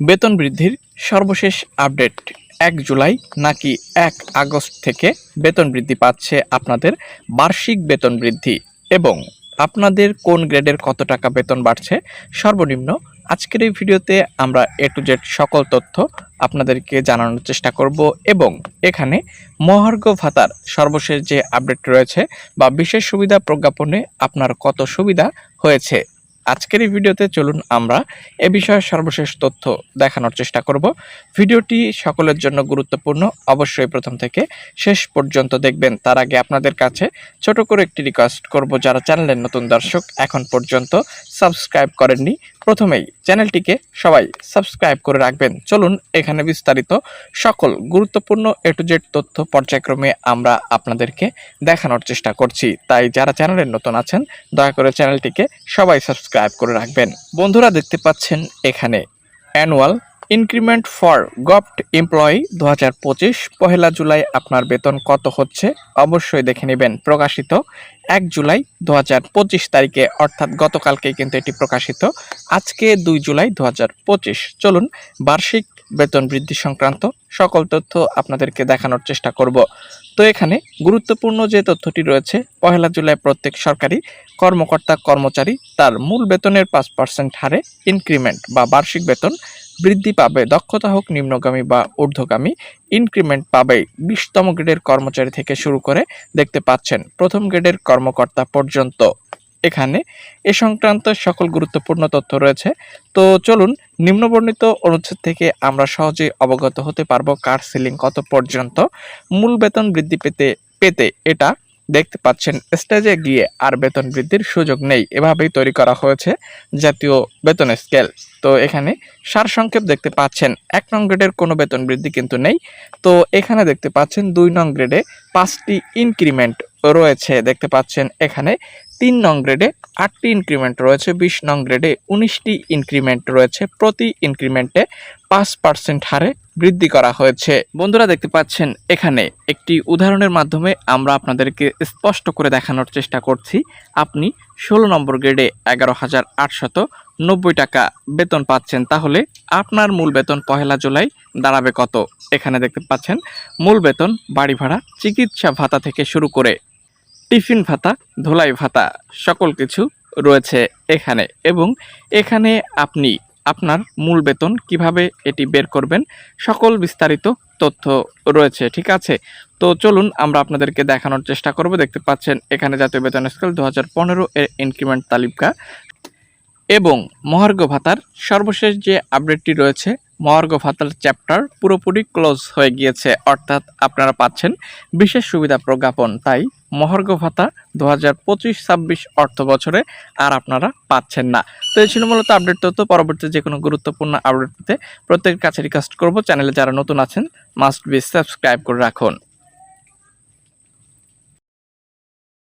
বেতন বৃদ্ধির সর্বশেষ আপডেট এক জুলাই নাকি এক আগস্ট থেকে বেতন বৃদ্ধি পাচ্ছে আপনাদের বার্ষিক বেতন বৃদ্ধি এবং আপনাদের কোন গ্রেডের কত টাকা বেতন বাড়ছে সর্বনিম্ন আজকের এই ভিডিওতে আমরা এ টু জেড সকল তথ্য আপনাদেরকে জানানোর চেষ্টা করব এবং এখানে মহার্ঘ ভাতার সর্বশেষ যে আপডেট রয়েছে বা বিশেষ সুবিধা প্রজ্ঞাপনে আপনার কত সুবিধা হয়েছে আজকের এই ভিডিওতে চলুন আমরা এ বিষয়ে সর্বশেষ তথ্য দেখানোর চেষ্টা করব। ভিডিওটি সকলের জন্য গুরুত্বপূর্ণ। অবশ্যই প্রথম থেকে শেষ পর্যন্ত দেখবেন। তার আগে আপনাদের কাছে ছোট করে একটি রিকোয়েস্ট করব। যারা চ্যানেলের নতুন দর্শক, এখন পর্যন্ত সাবস্ক্রাইব করেননি। প্রথমেই চ্যানেলটিকে সবাই সাবস্ক্রাইব করে রাখবেন। চলুন এখানে বিস্তারিত সকল গুরুত্বপূর্ণ এ টু জেড তথ্য পর্যায়ক্রমে আমরা আপনাদেরকে দেখানোর চেষ্টা করছি। তাই যারা চ্যানেলের নতুন আছেন, দয়া করে চ্যানেলটিকে সবাই সাবস্ক্রাইব করে রাখবেন। বন্ধুরা দেখতে পাচ্ছেন এখানে annual increment for govt employee দু হাজার পঁচিশ, পহেলা জুলাই আপনার বেতন কত হচ্ছে? অবশ্যই দেখে নেবেন। প্রকাশিত এক জুলাই দু হাজার পঁচিশ তারিখে, অর্থাৎ গতকালকে কিন্তু এটি প্রকাশিত। আজকে দুই জুলাই দু হাজার পঁচিশ। চলুন, বার্ষিক বেতন বৃদ্ধি সংক্রান্ত সকল তথ্য আপনাদেরকে দেখানোর চেষ্টা করব। তো এখানে গুরুত্বপূর্ণ যে তথ্যটি রয়েছে, পহেলা জুলাই প্রত্যেক সরকারি কর্মকর্তা কর্মচারী তার মূল বেতনের পাঁচ পার্সেন্ট হারে ইনক্রিমেন্ট বা বার্ষিক বেতন বৃদ্ধি পাবে। দক্ষতা হোক নিম্নগামী বা ঊর্ধ্বগামী ইনক্রিমেন্ট পাবে বিশতম গ্রেডের কর্মচারী থেকে শুরু করে দেখতে পাচ্ছেন প্রথম গ্রেডের কর্মকর্তা পর্যন্ত। এখানে এ সংক্রান্ত সকল গুরুত্বপূর্ণ তথ্য রয়েছে। তো চলুন নিম্নবর্ণিত অনুচ্ছেদ থেকে আমরা সহজেই অবগত হতে পারব কার সিলিং কত পর্যন্ত। মূল বেতন বৃদ্ধি পেতে পেতে এটা দেখতে পাচ্ছেন, স্টেজে গিয়ে আর বেতন বৃদ্ধির সুযোগ নেই। এভাবেই তৈরি করা হয়েছে জাতীয় বেতন স্কেল। তো এখানে সারসংক্ষেপ দেখতে পাচ্ছেন, এক নং গ্রেডের কোনো বেতন বৃদ্ধি কিন্তু নেই। তো এখানে দেখতে পাচ্ছেন, দুই নং গ্রেডে পাঁচটি ইনক্রিমেন্ট রয়েছে দেখতে পাচ্ছেন এখানে। তিন নং গ্রেডে আটটি ইনক্রিমেন্ট রয়েছে, বিশ নং গ্রেডে উনিশটি ইনক্রিমেন্ট রয়েছে। প্রতি ইনক্রিমেন্টে পাঁচ পার্সেন্ট হারে বৃদ্ধি করা হয়েছে। বন্ধুরা দেখতে পাচ্ছেন, এখানে একটি উদাহরণের মাধ্যমে আমরা আপনাদেরকে স্পষ্ট করে দেখানোর চেষ্টা করছি। আপনি ষোলো নম্বর গ্রেডে এগারো হাজার আটশত নব্বই টাকা বেতন পাচ্ছেন, তাহলে আপনার মূল বেতন পহেলা জুলাই দাঁড়াবে কত? এখানে দেখতে পাচ্ছেন, মূল বেতন বাড়ি ভাড়া, চিকিৎসা ভাতা থেকে শুরু করে টিফিন ভাতা, ধোলাই ভাতা, সকল কিছু রয়েছে এখানে। এবং এখানে আপনি আপনার মূল বেতন কীভাবে এটি বের করবেন, সকল বিস্তারিত তথ্য রয়েছে, ঠিক আছে? তো চলুন আমরা আপনাদেরকে দেখানোর চেষ্টা করব। দেখতে পাচ্ছেন, এখানে জাতীয় বেতন স্কেল দু হাজার পনেরো এর ইনক্রিমেন্ট তালিকা। এবং মহার্ঘ ভাতার সর্বশেষ যে আপডেটটি রয়েছে মহার্ঘ ভাতার চ্যাপ্টার পুরোপুরি ক্লোজ হয়ে গিয়েছে, অর্থাৎ আপনারা পাচ্ছেন বিশেষ সুবিধা প্রজ্ঞাপন। তাই মহার্ঘ ভাতা দু হাজার পঁচিশ ছাব্বিশ অর্থ বছরে আর আপনারা পাচ্ছেন না। তো এই ছিল মূলত আপডেট তথ্য। পরবর্তী যে কোনো গুরুত্বপূর্ণ আপডেট পেতে প্রত্যেকের কাছে রিকোয়েস্ট করব। চ্যানেলে যারা নতুন আছেন মাস্ট বি সাবস্ক্রাইব করে রাখুন।